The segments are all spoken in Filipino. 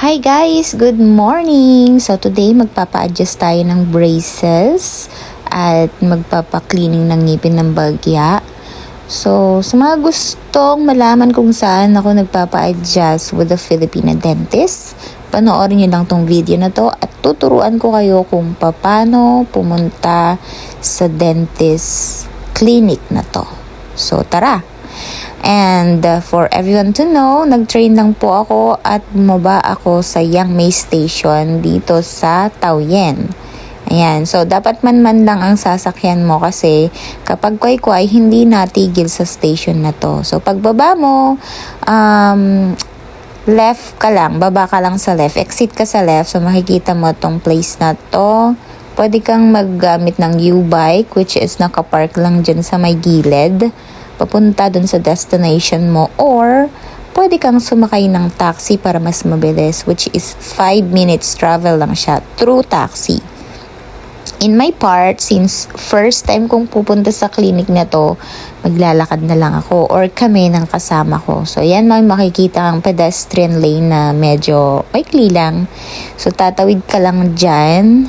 Hi guys! Good morning! So today magpapa-adjust tayo ng braces at magpapa-cleaning ng ngipin ng bagya. So sa mga gustong malaman kung saan ako nagpapa-adjust with a Filipina dentist, panoorin nyo lang tong video na to at tuturuan ko kayo kung paano pumunta sa dentist clinic na to. So tara! And uh, for everyone to know, nag-train lang po ako at bumaba ako sa Yang May Station dito sa Taoyen. Ayan, so dapat man-man lang ang sasakyan mo kasi kapag kway-kway, hindi natigil sa station na to. So pagbaba mo, um, left ka lang, baba ka lang sa left, exit ka sa left, so makikita mo tong place na to. Pwede kang maggamit ng U-bike which is nakapark lang dyan sa may gilid papunta dun sa destination mo or pwede kang sumakay ng taxi para mas mabilis which is 5 minutes travel lang siya through taxi. In my part, since first time kong pupunta sa clinic na to, maglalakad na lang ako or kami ng kasama ko. So, yan may makikita ang pedestrian lane na medyo maikli lang. So, tatawid ka lang dyan,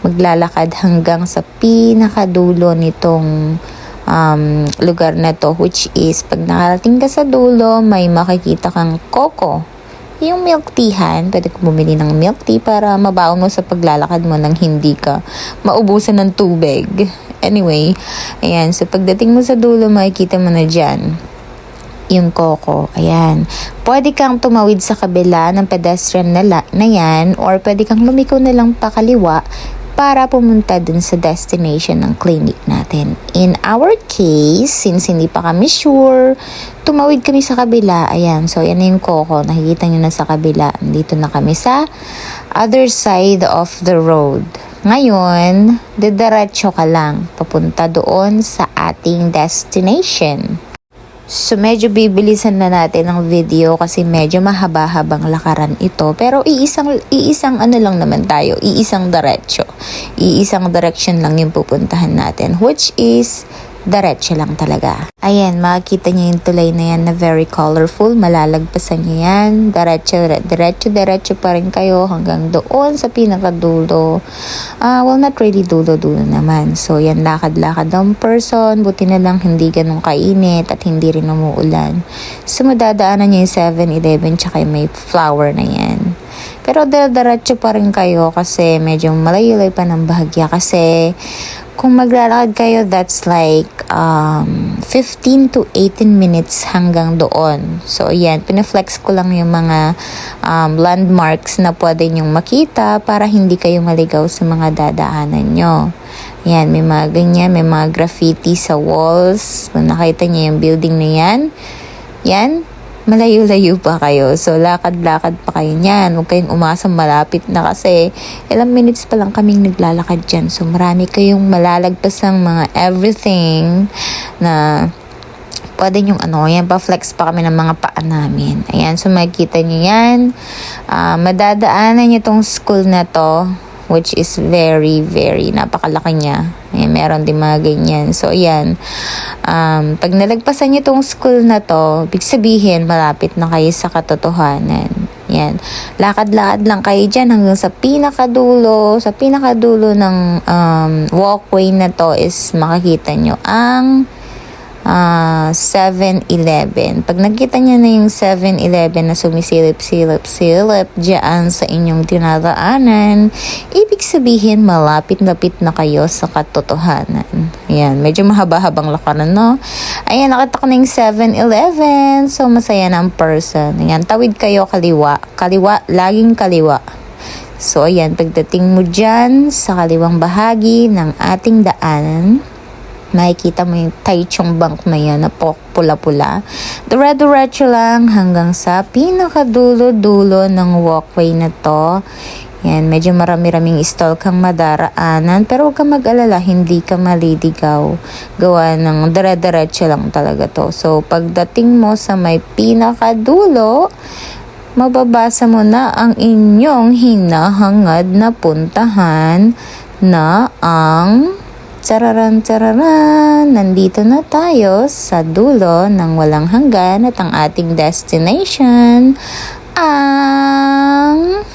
maglalakad hanggang sa pinakadulo nitong um, lugar na to which is pag nakarating ka sa dulo may makikita kang coco yung milk teahan, pwede ko bumili ng milk tea para mabaon mo sa paglalakad mo nang hindi ka maubusan ng tubig. Anyway, ayan, so pagdating mo sa dulo, makikita mo na dyan yung coco. Ayan. Pwede kang tumawid sa kabila ng pedestrian na, la- na yan or pwede kang lumiko na lang pakaliwa para pumunta dun sa destination ng clinic natin. In our case, since hindi pa kami sure, tumawid kami sa kabila. Ayan, so yan yung Coco. Nakikita nyo na sa kabila. Dito na kami sa other side of the road. Ngayon, didiretso ka lang papunta doon sa ating destination. So medyo bibilisan na natin ang video kasi medyo mahaba-habang lakaran ito. Pero iisang, iisang ano lang naman tayo, iisang diretsyo. Iisang direction lang yung pupuntahan natin which is diretso lang talaga. Ayan, makikita niyo yung tulay na yan na very colorful. Malalagpasan niyo yan. Diretso, diretso, diretso pa rin kayo hanggang doon sa pinakadulo. Uh, well, not really dulo-dulo naman. So, yan, lakad-lakad ang person. Buti na lang hindi ganun kainit at hindi rin umuulan. So, madadaanan niyo yung 7-Eleven tsaka may flower na yan. Pero diretso pa rin kayo kasi medyo malayo-layo pa ng bahagya kasi kung maglalakad kayo, that's like um, 15 to 18 minutes hanggang doon. So, yan, pinaflex ko lang yung mga um, landmarks na pwede nyong makita para hindi kayo maligaw sa mga dadaanan nyo. Yan, may mga ganyan, may mga graffiti sa walls. Kung nakita niyo yung building na yan, yan, malayo-layo pa kayo. So, lakad-lakad pa kayo niyan. Huwag kayong umasang malapit na kasi ilang minutes pa lang kaming naglalakad dyan. So, marami kayong malalagpasang mga everything na pwede yung ano, yan, pa-flex pa kami ng mga paa namin. Ayan, so makikita nyo yan. Uh, madadaanan nyo tong school na to which is very, very napakalaki niya. Ayan, meron din mga ganyan. So, ayan. Um, pag nalagpasan niyo tong school na to, big sabihin, malapit na kayo sa katotohanan. Yan. Lakad-lakad lang kayo dyan hanggang sa pinakadulo. Sa pinakadulo ng um, walkway na to is makikita nyo ang uh, ah, 7-Eleven. Pag nakita niya na yung 7-Eleven na sumisilip-silip-silip dyan sa inyong tinadaanan, ibig sabihin malapit-lapit na kayo sa katotohanan. Ayan, medyo mahaba-habang lakaran, no? Ayan, nakita ko na yung 7-Eleven. So, masaya na ang person. Ayan, tawid kayo kaliwa. Kaliwa, laging kaliwa. So, ayan, pagdating mo dyan sa kaliwang bahagi ng ating daanan, makikita mo yung Taichung Bank na yan na pula-pula. Dire-diretso lang hanggang sa pinakadulo-dulo ng walkway na to. Yan, medyo marami-raming stall kang madaraanan. Pero huwag kang mag-alala, hindi ka maliligaw. Gawa ng dire-diretso lang talaga to. So, pagdating mo sa may pinakadulo, mababasa mo na ang inyong hinahangad na puntahan na ang Chararan chararan! Nandito na tayo sa dulo ng walang hanggan at ang ating destination ang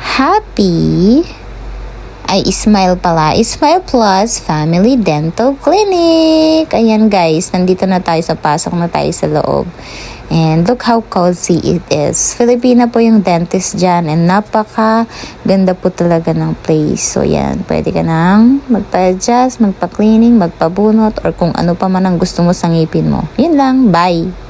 Happy ay, Smile pala. Smile Plus Family Dental Clinic. Ayan guys, nandito na tayo sa pasok na tayo sa loob. And look how cozy it is. Filipina po yung dentist dyan and napaka ganda po talaga ng place. So yan, pwede ka nang magpa-adjust, magpa-cleaning, magpabunot or kung ano pa man ang gusto mo sa ngipin mo. Yun lang, bye!